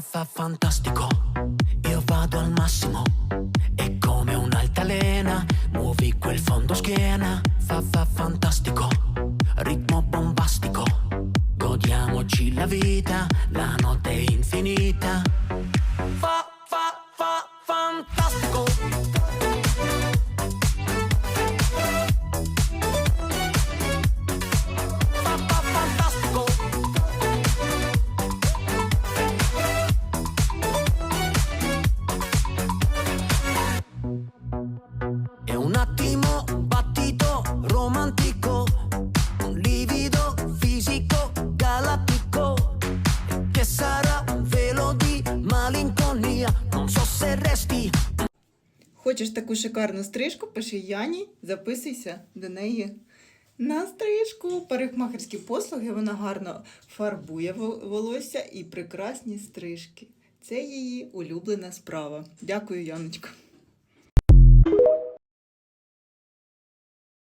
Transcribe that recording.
fa fa fantastico. Io vado al massimo e come un'altalena muovi quel fondo schiena. Fa fa fantastico, ritmo bombastico. Godiamoci la vita, la notte è infinita. Malinconia, non so se Хочеш таку шикарну стрижку? Пиши Яні, записуйся до неї на стрижку. Парикмахерські послуги, вона гарно фарбує волосся і прекрасні стрижки. Це її улюблена справа. Дякую, Яночка.